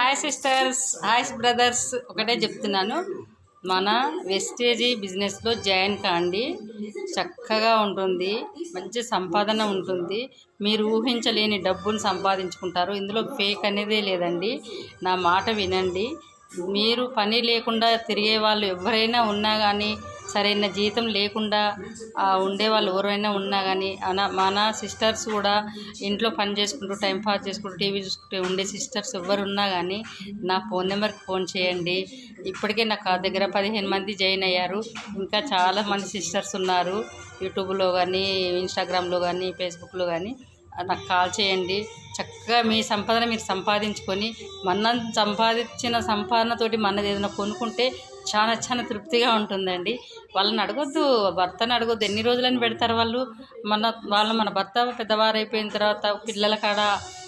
Hi sisters hi brothers ఒకటే చెప్తున్నాను. మన వెస్టేజీ బిజినెస్లో జాయిన్ కాండి. చక్కగా ఉంటుంది. మంచి సంపాదన ఉంటుంది. మీరు ఊహించలేని డబ్బును సంపాదించుకుంటారు. ఇందులో ఫేక్ అనేదే లేదండి. నా మాట వినండి. మీరు పని లేకుండా తిరిగే వాళ్ళు ఎవరైనా ఉన్నా కానీ సరైన జీతం లేకుండా ఉండేవాళ్ళు ఉండే వాళ్ళు ఎవరైనా ఉన్నా కానీ అన మన సిస్టర్స్ కూడా ఇంట్లో పని చేసుకుంటూ టైం పాస్ చేసుకుంటూ టీవీ చూసుకుంటూ ఉండే సిస్టర్స్ ఎవరున్నా కానీ నా ఫోన్ నెంబర్కి ఫోన్ చేయండి. ఇప్పటికే నాకు ఆ దగ్గర పదిహేను మంది జాయిన్ అయ్యారు. ఇంకా చాలా మంది సిస్టర్స్ ఉన్నారు. యూట్యూబ్లో కానీ ఇన్స్టాగ్రామ్లో కానీ ఫేస్బుక్లో కానీ నాకు కాల్ చేయండి. చక్కగా మీ సంపాదన మీరు సంపాదించుకొని మన సంపాదించిన సంపాదనతోటి మనది ఏదైనా కొనుక్కుంటే చాలా చాలా తృప్తిగా ఉంటుందండి. వాళ్ళని అడగొద్దు భర్తను అడగొద్దు. ఎన్ని రోజులని పెడతారు వాళ్ళు? మన వాళ్ళు మన భర్త పెద్దవారు అయిపోయిన తర్వాత పిల్లల కాడ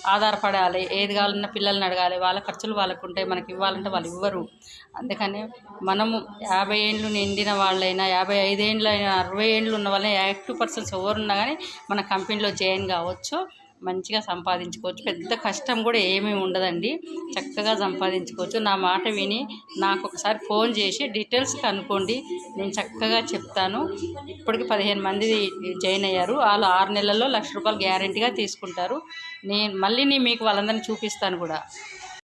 ఆధారపడాలి. ఏది కావాలన్నా పిల్లల్ని అడగాలి. వాళ్ళ ఖర్చులు వాళ్ళకు ఉంటాయి. మనకి ఇవ్వాలంటే వాళ్ళు ఇవ్వరు. అందుకని మనము యాభై ఏండ్లు నిండిన వాళ్ళైనా యాభై ఐదేండ్లు అయినా అరవై ఏండ్లు ఉన్న వాళ్ళైనా యాక్టివ్ పర్సన్స్ ఎవరున్నా కానీ మన కంపెనీలో జాయిన్ కావచ్చు. మంచిగా సంపాదించుకోవచ్చు. పెద్ద కష్టం కూడా ఏమీ ఉండదండి. చక్కగా సంపాదించుకోవచ్చు. నా మాట విని నాకు ఒకసారి ఫోన్ చేసి డీటెయిల్స్ కనుక్కోండి. నేను చక్కగా చెప్తాను. ఇప్పటికి పదిహేను మంది జాయిన్ అయ్యారు. వాళ్ళు ఆరు నెలల్లో లక్ష రూపాయలు గ్యారంటీగా తీసుకుంటారు. నేను మళ్ళీ నేను మీకు వాళ్ళందరినీ చూపిస్తాను కూడా.